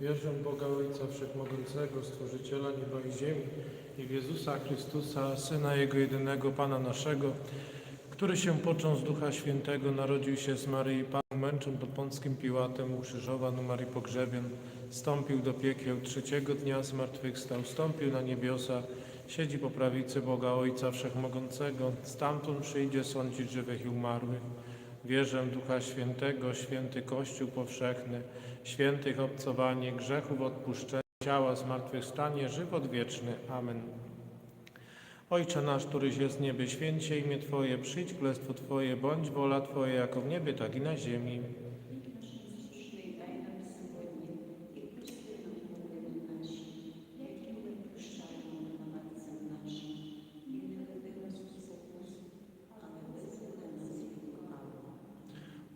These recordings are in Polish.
Wierzę w Boga Ojca Wszechmogącego, Stworzyciela nieba i ziemi i w Jezusa Chrystusa, Syna Jego jedynego, Pana naszego, który się począł z Ducha Świętego, narodził się z Maryi Pan, męczon pod Pąckim Piłatem, ukrzyżowan, umarł i pogrzebien, stąpił do piekieł, trzeciego dnia zmartwychwstał, stąpił na niebiosa, siedzi po prawicy Boga Ojca Wszechmogącego, stamtąd przyjdzie sądzić żywych i umarłych. Wierzę Ducha Świętego, święty Kościół powszechny, świętych obcowanie, grzechów odpuszczenie, ciała zmartwychwstanie, żywot wieczny. Amen. Ojcze nasz, któryś jest w niebie, święcie imię Twoje, przyjdź królestwo Twoje, bądź wola Twoja, jako w niebie, tak i na ziemi.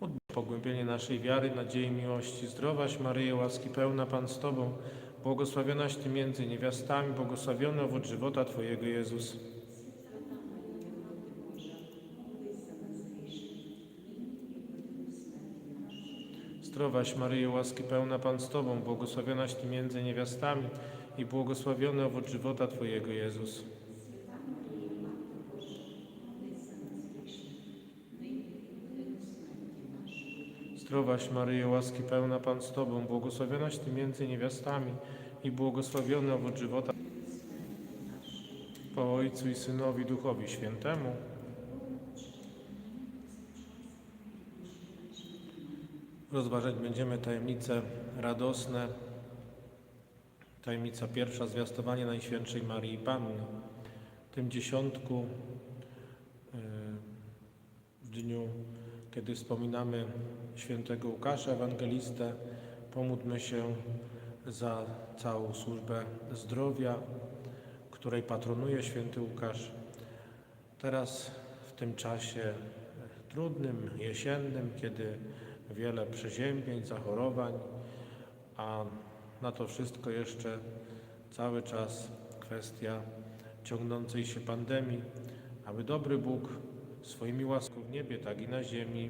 Módl pogłębienie naszej wiary, nadziei, miłości. Zdrowaś Maryjo, łaski pełna Pan z Tobą, błogosławionaś Ty między niewiastami, błogosławiony owoc żywota Twojego Jezus. Zdrowaś Maryjo, łaski pełna Pan z Tobą, błogosławionaś Ty między niewiastami i błogosławiony owoc żywota Twojego Jezus. Zdrowaś Maryjo, łaski pełna Pan z Tobą, błogosławionaś Ty między niewiastami i błogosławiony owoc żywota po Ojcu i Synowi Duchowi Świętemu. Rozważać będziemy tajemnice radosne. Tajemnica pierwsza, zwiastowanie Najświętszej Marii Panny. W tym dziesiątku, e, w dniu, kiedy wspominamy świętego Łukasza Ewangelistę, pomódlmy się za całą służbę zdrowia, której patronuje święty Łukasz. Teraz w tym czasie trudnym, jesiennym, kiedy wiele przeziębień, zachorowań, a na to wszystko jeszcze cały czas kwestia ciągnącej się pandemii, aby dobry Bóg swoimi łaską w niebie, tak i na ziemi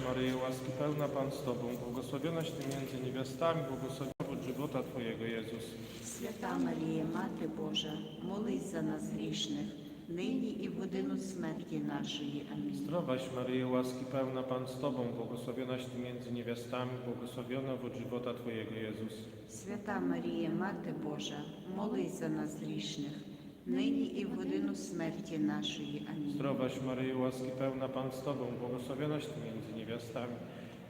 Maryjo, łaski pełna Pan z Tobą, błogosławionaś Ty między niewiastami, błogosławiony owoc żywota Twojego Jezus. Свята Марія, Мати Божа, молись за нас грішних, нині і в годину смерті нашої. Амінь. Zdrowaś Maryjo, łaski pełna Pan z Tobą, błogosławionaś Ty między niewiastami, błogosławiony owoc żywota Twojego Jezus. Свята Марія, Мати Божа, молись за нас грішних, нині і в годину смерті нашої. Амінь. Zdrowaś Maryjo, łaski pełna Pan z Tobą, błogosławionaś Ty między niewiastami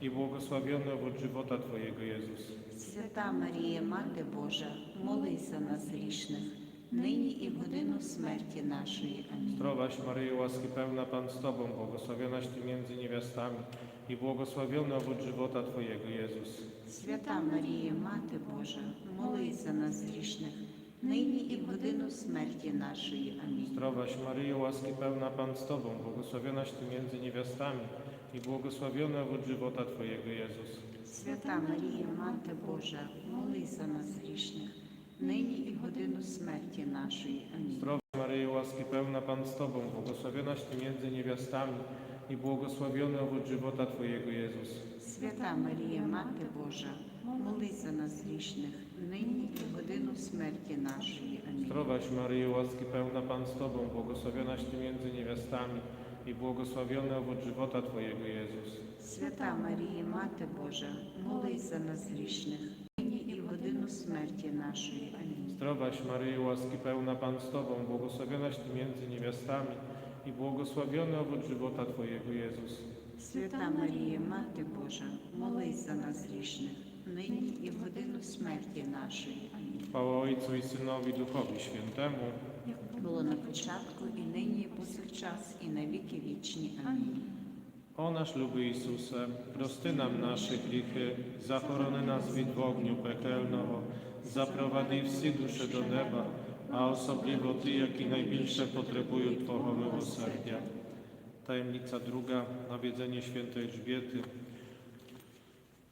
i błogosławiony owoc żywota Twojego Jezus. Свята Марія, Мати Божа, молись за нас грішних, нині і в годину смерті нашої. Амінь. Zdrowaś Maryjo, łaski pełna Pan z Tobą, błogosławionaś Ty między niewiastami i błogosławiony owoc żywota Twojego Jezus. Свята Марія, Мати Божа, молись за нас грішних, нині і в годину смерті нашої. Амінь. Zdrowaś Maryjo, łaski pełna Pan z Tobą, błogosławionaś Ty między niewiastami i błogosławiony owoc żywota Twojego Jezus. Свята Марія, Мати Божа, молись за нас грішних, нині і в годину смерті нашої. Амінь. Zdrowaś Maryjo, łaski pełna Pan z Tobą, błogosławionaś Ty między niewiastami i błogosławiony owoc żywota Twojego Jezus. Свята Марія, Мати Божа, молись за нас грішних, нині і в годину смерті нашої. Амінь. Zdrowaś Maryjo, łaski pełna Pan z Tobą, błogosławionaś Ty między niewiastami i błogosławiony owoc żywota Twojego Jezus. Свята Марія, Мати Божа, молись за нас грішних, нині і в годину смерті нашої. Амінь. Zdrowaś Maryjo, łaski pełna Pan z Tobą, błogosławionaś Ty między niewiastami i błogosławiony owoc żywota Twojego Jezus. Свята Марія, Мати Божа, молись за нас грішних, chwilu śmierci naszej. Amen. Chwała Ojcu i Synowi Duchowi Świętemu. Jak było na początku i nyni, i czas i na wieki wieczni. Amen. O nasz luby Isuse, prosty nam nasze grzechy, zachorony nas w ogniu pekelnego, zaprowadzaj wszystkie dusze do nieba, a osobliwo Ty, jaki najbliższe potrzebują Twojego miłosierdzia. Tajemnica druga, nawiedzenie świętej Elżbiety.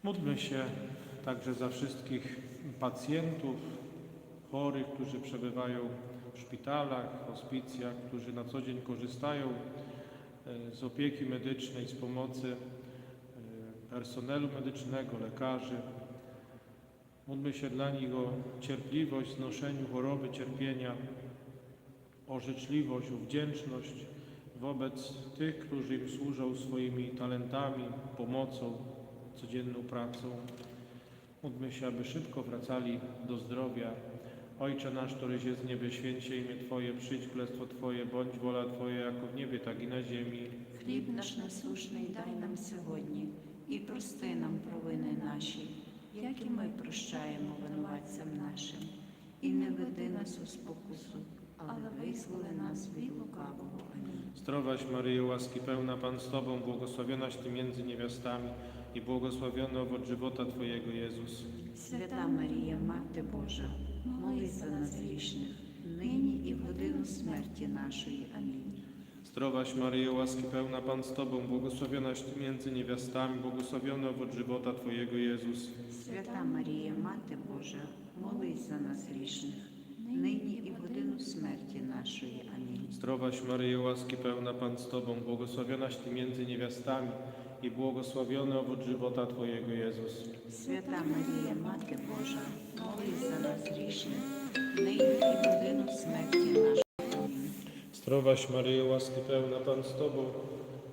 Módlmy się także za wszystkich pacjentów, chorych, którzy przebywają w szpitalach, hospicjach, którzy na co dzień korzystają e, z opieki medycznej, z pomocy e, personelu medycznego, lekarzy. Módlmy się dla nich o cierpliwość znoszeniu choroby, cierpienia, o życzliwość, o wdzięczność wobec tych, którzy im służą swoimi talentami, pomocą, codzienną pracą. Módlmy się, aby szybko wracali do zdrowia. Ojcze nasz, któryś jest w niebie, święcie imię Twoje, przyjdź królestwo Twoje, bądź wola Twoja, jako w niebie, tak i na ziemi. Хліб наш насушний дай нам сьогодні, і прости нам провини наші, як і ми прощаємо винуватцям нашим. І не веди нас у спокусу, але визволи нас від лукавого. Амінь. Zdrowaś Maryjo, łaski pełna Pan z Tobą, błogosławionaś Ty między niewiastami i błogosławiony owoc żywota Twojego Jezus. Свята Марія, Мати Божа, молись за нас грішних, нині і в годину смерті нашої. Амінь. Zdrowaś Maryjo, łaski pełna Pan z Tobą, błogosławionaś Ty między niewiastami, błogosławiony owoc żywota Twojego Jezus. Свята Марія, Мати Божа, молись за нас грішних, нині і в годину смерті нашої. Амінь. Zdrowaś Maryjo, łaski pełna Pan z Tobą, błogosławionaś Ty między niewiastami i błogosławiony owoc żywota Twojego Jezus. Święta Maryja, Matkę Boża, módl za nas grzesznych, my i w godzinę śmierci naszej. Zdrowaś Maryjo, łaski pełna Pan z Tobą,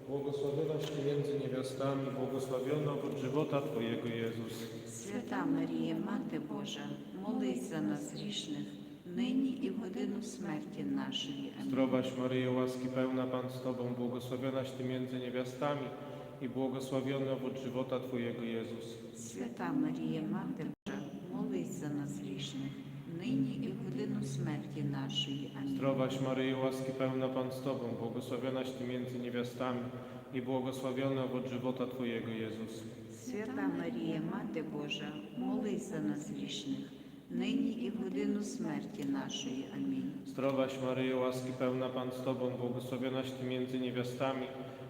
błogosławionaś Ty między niewiastami, błogosławiony owoc żywota Twojego Jezus. Święta Maryja, Matkę Boża, módl za nas grzesznych, нині і в годину смерті нашої. Амінь. Zdrowaś Maryjo, łaski pełna Pan z Tobą, błogosławionaś Ty między niewiastami i błogosławiony owoc żywota Twojego Jezus. Свята Марія, Мати Божа, молись за нас грішних, нині і в годину смерті нашої. Амінь. Zdrowaś Maryjo, łaski pełna Pan z Tobą, błogosławionaś Ty między niewiastami i błogosławiony owoc żywota Twojego Jezus. Свята Марія, Мати Божа, молись за нас грішних, нині і в годину смерті нашої. Амінь. Zdrowaś Maryjo, łaski pełna Pan z Tobą, błogosławionaś Ty między niewiastami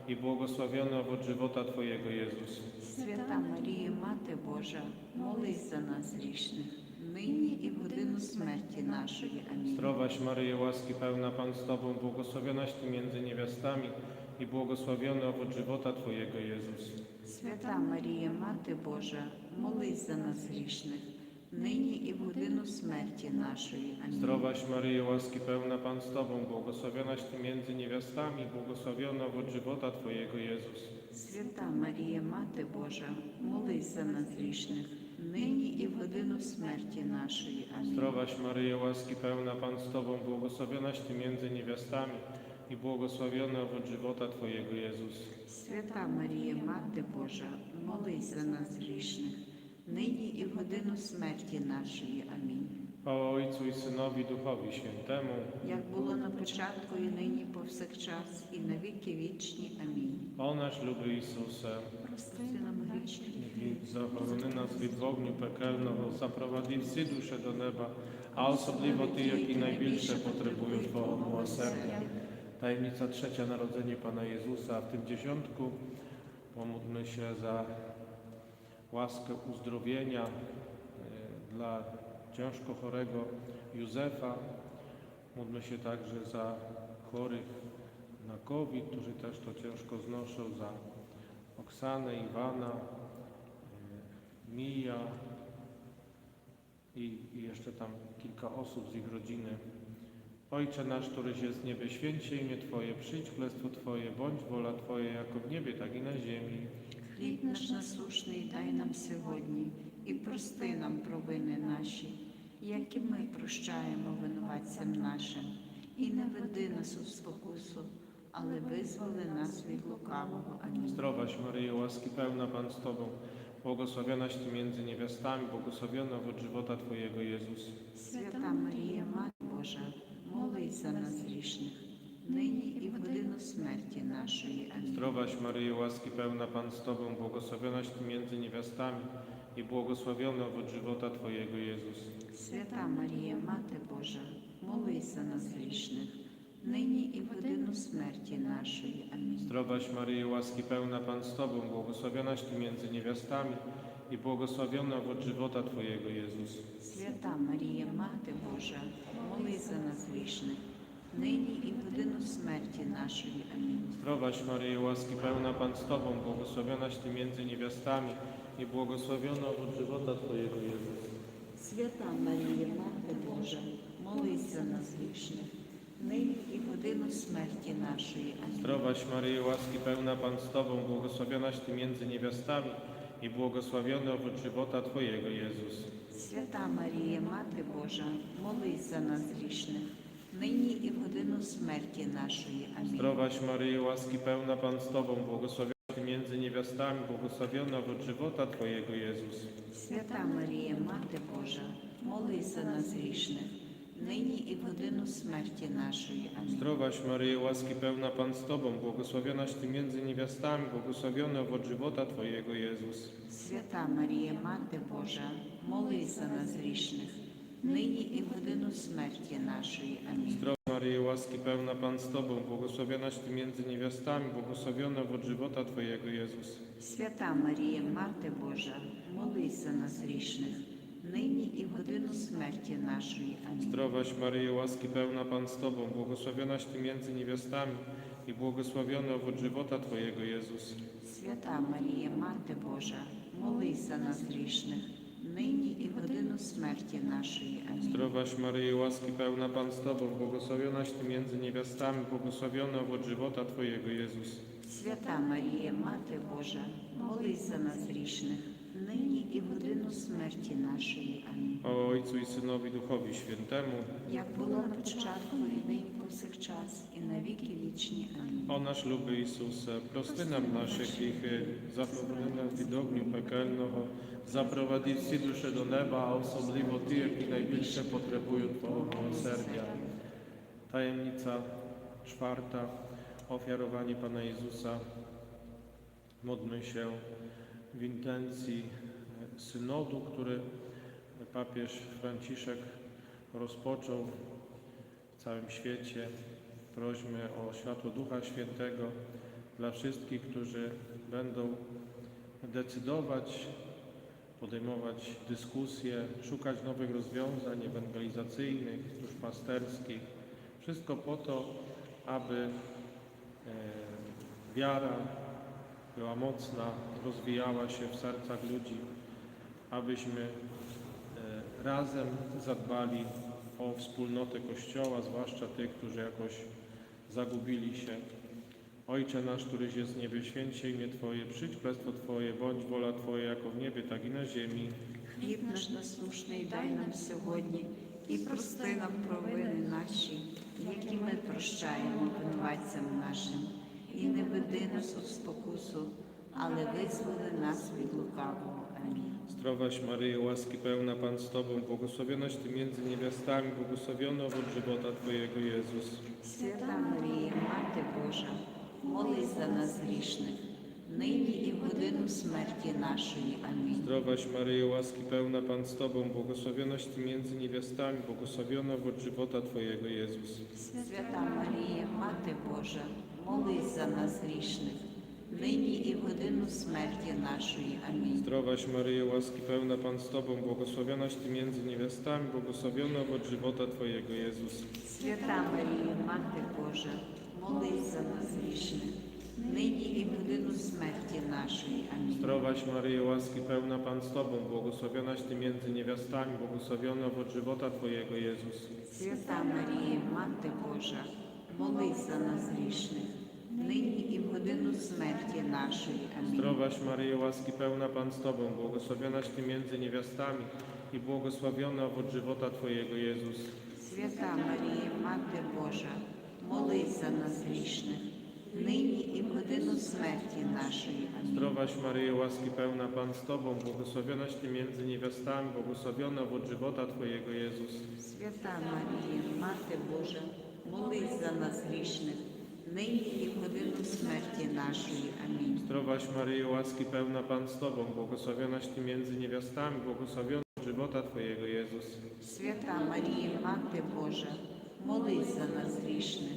i błogosławiony owoc żywota Twojego Jezus. Свята Марія, Мати Божа, молись за нас грішних, нині і в годину смерті нашої. Амінь. Zdrowaś Maryjo, łaski pełna Pan z Tobą, błogosławionaś Ty między niewiastami i błogosławiony owoc żywota Twojego Jezus. Свята Марія, Мати Божа, молись за нас грішних, нині і в годину смерті нашої. Амінь. Zdrowaś Maryjo, łaski pełna Pan z Tobą, błogosławionaś Ty między niewiastami, błogosławiony owoc żywota Twojego Jezus. Свята Марія, Мати Божа, молись за нас грішних, нині і в годину смерті нашої. Амінь. Zdrowaś Maryjo, łaski pełna Pan z Tobą, błogosławionaś Ty między niewiastami i błogosławiony owoc żywota Twojego Jezus. Свята Марія, Мати Божа, молись за нас грішних, нині і в годину смерті нашої. Амінь. Chwała Ojcu i Synowi, Duchowi Świętemu. Як було на початку, і нині повсякчас, і на віки вічні. Амінь. O nasz luby Isuse, Прости нам грішні. niech zachroni від вогню пекельного, zaprowadzi всі dusze do nieba, a osobliwo Ty, jaki największe potrzebują Twojego miłosierdzia. Tajemnica trzecia, Narodzenie Pana Jezusa. W tym dziesiątku pomódlmy się za łaskę uzdrowienia e, dla ciężko chorego Józefa. Módlmy się także za chorych na COVID, którzy też to ciężko znoszą, za Oksanę, Iwana, e, Mija i, jeszcze tam kilka osób z ich rodziny. Ojcze nasz, któryś jest w niebie, święcie imię Twoje, przyjdź królestwo Twoje, bądź wola Twoja, jako w niebie, tak i na ziemi. Хліб наш насушний дай нам сьогодні, і прости нам провини наші, як і ми прощаємо винуватцям нашим, і не веди нас у спокусу, ale wyzwoli nas від лукавого. Амінь. Zdrowaś Maryjo, łaski pełna Pan z Tobą, błogosławionaś Ty między niewiastami, błogosławiony owoc żywota Twojego Jezus. Свята Марія, Мати Божа, молись за нас грішних, нині і в годину смерті нашої. Амінь. Zdrowaś Maryjo, łaski pełna Pan z Tobą, błogosławionaś Ty między niewiastami i błogosławiony owoc żywota Twojego Jezus. Свята Марія, Мати Божа, молись за нас грішних, нині і в годину смерті нашої. Амінь. Zdrowaś Maryjo, łaski pełna Pan z Tobą, błogosławionaś Ty między niewiastami i błogosławiony owoc żywota Twojego Jezus. Свята Марія, Мати Божа, молись за нас грішних, нині і в годину смерті нашої. Амінь. Zdrowaś Maryjo, łaski pełna Pan z Tobą, błogosławionaś Ty między niewiastami i błogosławiony owoc żywota Twojego Jezus. Свята Марія, Мати Божа, молись за нас грішних, нині і в годину смерті нашої. Амінь. Zdrowaś Maryjo, łaski pełna Pan z Tobą, błogosławionaś Ty między niewiastami i błogosławiony owoc żywota Twojego Jezus. Свята Марія, Мати Божа, молись за нас грішних, нині і в годину смерті нашої. Амінь. Zdrowaś Maryjo, łaski pełna Pan z Tobą, błogosławiona Ty między niewiastami, błogosławiony owoc żywota Twojego Jezus. Свята Марія, Мати Божа, молись за нас грішних, нині і в годину смерті нашої. Амінь. Zdrowaś Maryjo, łaski pełna Pan z Tobą, błogosławionaś Ty między niewiastami, błogosławiony owoc żywota Twojego Jezus. Свята Марія, Мати Божа, молись за нас грішних, нині і в годину смерті нашої. Амінь. Zdrowaś Maryjo, łaski pełna Pan z Tobą, błogosławionaś Ty między niewiastami, błogosławiony owoc żywota Twojego Jezus. Свята Марія, Мати Божа, молись за нас грішних, нині і в годину смерті нашої. Амінь. Zdrowaś Maryjo, łaski pełna Pan z Tobą, błogosławionaś Ty między niewiastami i błogosławiony owoc żywota Twojego Jezus. Свята Марія, Мати Божа, молись за нас грішних, нині і в годину смерті нашої. Амінь. Zdrowaś Maryjo, łaski pełna Pan z Tobą, błogosławionaś Ty między niewiastami, błogosławiony owoc żywota Twojego Jezus. Свята Марія, Мати Божа, молись за нас грішних, нині і в годину смерті нашої. Амінь. O Ojcu i Synowi Duchowi Świętemu, Як було на початку і нині повсякчас, і на віки вічні. Амінь. o nasz luby Isuse, prosty nam nasze grzechy, zapowiedz nas w ogniu pekelnego, zaprowadzi wszyscy dusze do nieba, a osobliwo Ty, jakie najbliższe potrzebują Twojego miłosierdzia. Tajemnica czwarta, ofiarowanie Pana Jezusa. Módlmy się w intencji e, synodu, który papież Franciszek rozpoczął w całym świecie. Prośmy o światło Ducha Świętego dla wszystkich, którzy będą decydować, podejmować dyskusje, szukać nowych rozwiązań ewangelizacyjnych, duszpasterskich. Wszystko po to, aby e, wiara była mocna, rozwijała się w sercach ludzi, abyśmy e, razem zadbali o wspólnotę Kościoła, zwłaszcza tych, którzy jakoś zagubili się. Ojcze nasz, któryś jest w niebie, święć się imię Twoje, przyjdź królestwo Twoje, bądź wola Twoja jako w niebie, tak i na ziemi. Хліб наш насушний дай нам сьогодні і прости нам провини наші, які ми прощаємо винуватцям нашим, і не веди нас у спокусу, але визволи нас від лукавого. Амінь. Zdrowaś Maryjo, łaski pełna Pan z Tobą, błogosławionaś Ty między niewiastami, błogosławiony owoc żywota Twojego Jezus. Свята Марія, Мати Божа, молись за нас грішних, нині і в годину смерті нашої. Амінь. Zdrowaś Maryjo, łaski pełna Pan z Tobą, błogosławionaś Ty między niewiastami, błogosławiony owoc żywota Twojego Jezus. Свята Марія, Мати Божа, молись за нас грішних, нині і в годину смерті нашої. Амінь. Zdrowaś Maryjo, łaski pełna Pan z Tobą, błogosławionaś Ty między niewiastami, błogosławiony owoc żywota Twojego Jezus. Свята Марія, Мати Божа, молись за нас грішних, нині і в годину смерті нашої. Амінь. Zdrowaś Maryjo, łaski pełna Pan z Tobą, błogosławionaś Ty między niewiastami, błogosławiony owoc żywota Twojego Jezus. Свята Марія, Мати Божа, молись за нас грішних, нині і в годину смерті нашої. Амінь. Zdrowaś Maryjo, łaski pełna Pan z Tobą, błogosławionaś Ty między niewiastami i błogosławiony owoc żywota Twojego Jezus. Свята Марія, Мати Божа, молись за нас грішних, нині і в годину смерті нашої. Амінь. Zdrowaś Maryjo, łaski pełna Pan z Tobą, błogosławionaś Ty między niewiastami, błogosławiona od żywota Twojego Jezus. Свята Марія, Мати Божа, молись за нас грішних, нині і в годину смерті нашої. Амінь. Zdrowaś Maryjo, łaski pełna Pan z Tobą, błogosławionaś Ty między niewiastami, błogosławiona od żywota Twojego Jezus. Свята Марія, Мати Божа, молись за нас грішних,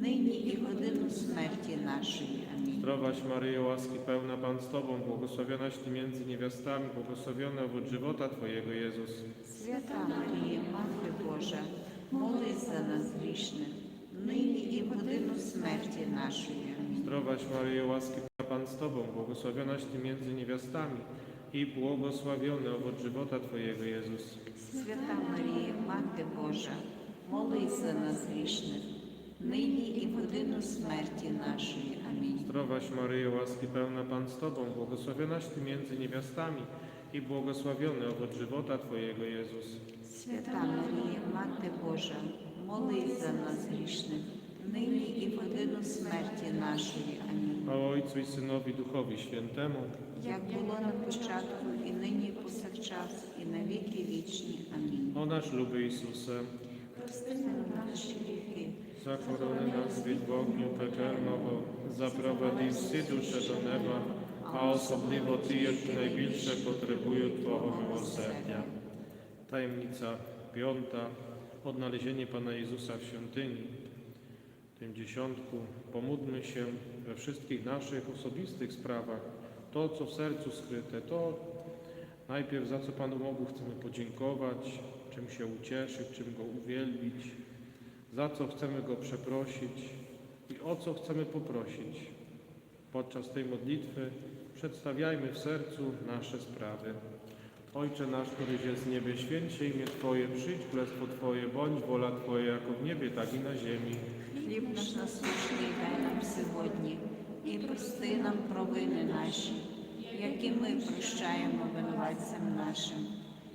нині і в годину смерті нашої. Амінь. Zdrowaś Maryjo, łaski pełna Pan z Tobą, błogosławionaś Ty między niewiastami, błogosławiona od żywota Twojego Jezus. Свята Марія, Мати Божа, молись за нас грішних, нині і в годину смерті нашої. Амінь. Zdrowaś Maryjo, łaski pełna Pan z Tobą, błogosławionaś Ty między niewiastami i błogosławiony owoc żywota Twojego Jezus. Свята Марія, Мати Божа, молись за нас грішних, нині і в годину смерті нашої. Амінь. Zdrowaś Maryjo, łaski pełna Pan z Tobą, błogosławionaś Ty między niewiastami i błogosławiony owoc żywota Twojego Jezus. Свята Марія, Мати Божа, молись за нас грішних, нині і в годину смерті нашої. Амінь. Chwała Ojcu i Synowi, Duchowi Świętemu, Як було на початку, і нині, і повсякчас, і на віки вічні. Амінь. o nasz luby Isuse, Прости нам наші гріхи, za koronę nazwić w ognju pekelnowo, zaprowadivsi duše do neba, a osoblivo ti jer najviše potrebuju Twojego miłosierdzia. Tajemnica piąta, odnalezienie Pana Jezusa w świątyni. W tym dziesiątku pomódlmy się we wszystkich naszych osobistych sprawach, to co w sercu skryte, to najpierw za co Panu Bogu chcemy podziękować, czym się ucieszyć, czym Go uwielbić, za co chcemy Go przeprosić i o co chcemy poprosić. Podczas tej modlitwy przedstawiajmy w sercu nasze sprawy. Ojcze nasz, któryś jest w niebie, święć się imię Twoje, przyjdź królestwo Twoje, bądź wola Twoja, jako w niebie, tak i na ziemi. хліб наш насущний дай нам сьогодні, і прости нам провини наші, які ми прощаємо винуватцям нашим,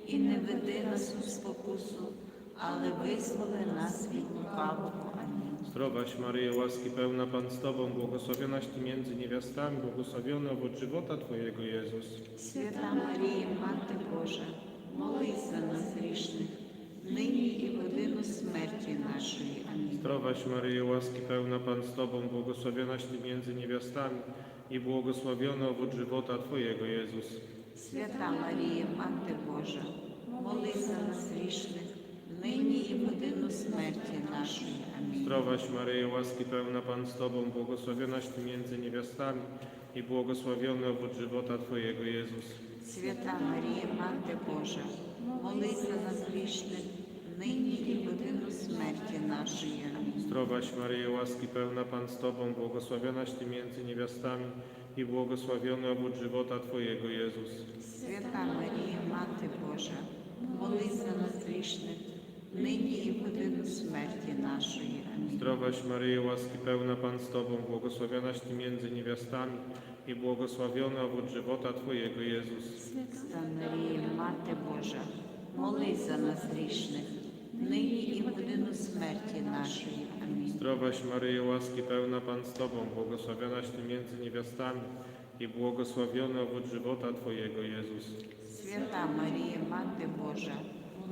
і не веди нас у спокусу, ale wyzwól nas w Zdrowaś Maryjo, łaski pełna Pan z Tobą, błogosławionaś Ty między niewiastami, błogosławiony owoc żywota Twojego Jezus. Święta Maryjo, Matko Boża, módl za nas grzesznych, nyni i w godzinę śmierci naszej. Amen. Zdrowaś Maryjo, łaski pełna Pan z Tobą, błogosławionaś Ty między niewiastami i błogosławiony owoc żywota Twojego Jezus. Święta Maryjo, Matko Boża, módl za nas grzesznych, смерті нашої. Амінь. Zdrowaś Maryjo, łaski pełna Pan z Tobą, błogosławionaś Ty między niewiastami i błogosławiony owoc żywota Twojego Jezus. Свята Марія, Мати Божа, молись за нас грішних, нині і в годину смерті нашої. Амінь. Zdrowaś Maryjo, łaski pełna Pan z Tobą, błogosławionaś Ty między niewiastami i błogosławiony owoc żywota Twojego Jezus. Свята Марія, Мати Божа, молись за нас грішних, нині і в годину смерті нашої. Амінь. Zdrowaś Maryjo, łaski pełna Pan z Tobą, błogosławionaś Ty między niewiastami i błogosławiony owoc żywota Twojego Jezus. Свята Марія, Мати Божа, молись за нас грішних, нині і в годину смерті нашої. Амінь. Zdrowaś Maryjo, łaski pełna Pan z Tobą, błogosławionaś Ty między niewiastami i błogosławiony owoc żywota Twojego Jezus. Свята Марія, Мати Божа,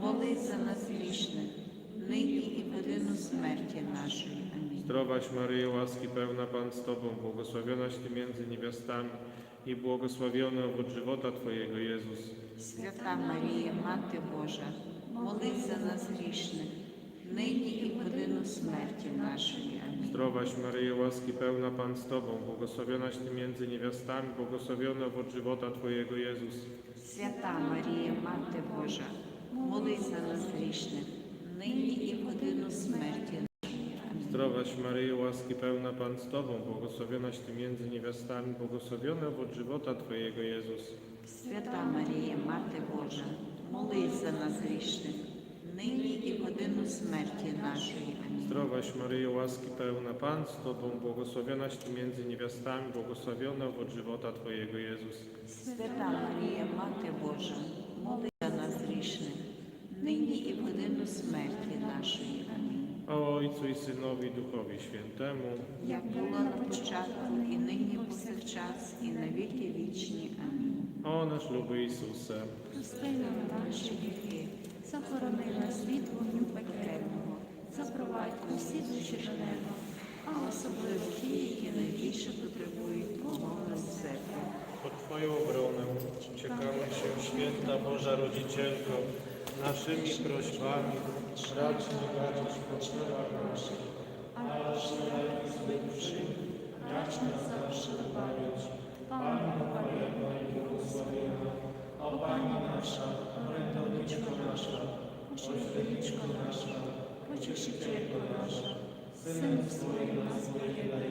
молись за нас грішних, нині і в годину смерті нашої. Амінь. Zdrowaś Maryjo, łaski pełna Pan z Tobą, błogosławionaś Ty między niewiastami i błogosławiony owoc żywota Twojego Jezus. Свята Марія, Мати Божа, молись за нас грішних, нині і в годину смерті нашої. Амінь. Zdrowaś Maryjo, łaski pełna Pan z Tobą, błogosławionaś Ty między niewiastami, błogosławiony owoc żywota Twojego Jezus. Свята Марія, Мати Божа, молись за нас грішних, нині і в годину смерті нашої. Амінь. Zdrowaś Maryjo, łaski pełna Pan z Tobą, błogosławionaś Ty między niewiastami, błogosławiony owoc żywota Twojego Jezus. Свята Марія, Мати Божа, молись за нас грішних, нині і в годину смерті нашої. Амінь. Zdrowaś Maryjo, łaski pełna Pan z Tobą, błogosławionaś Ty między niewiastami, błogosławiony owoc żywota Twojego Jezus. Свята Марія, Мати Божа, молись за нас грішних, нині і в годину смерті нашої. Амінь. a Ojcu i Synowi Duchowi Świętemu, як було на початку, і нині повсякчас, і на віки вічні. Амінь. o nasz luby Isuse, Прости нам наші гріхи, захорони нас від вогню пекельного, запровадь усі душі до а особливо ті, які найбільше потребують Твого милосердя. pod Twoją obronę. Ciekały się święta Boża Rodzicielko, naszymi prośbami. Racz nagadzać potrzebach naszych, a nasz lepiej zbywszy, racz nas zawsze dbać. Panno Mariano i błogosławiona, o Pani nasza, orędowniczko nasza, oświetliczko nasza, pocieszycielko nasza, Syn swojego nas wyjebaj,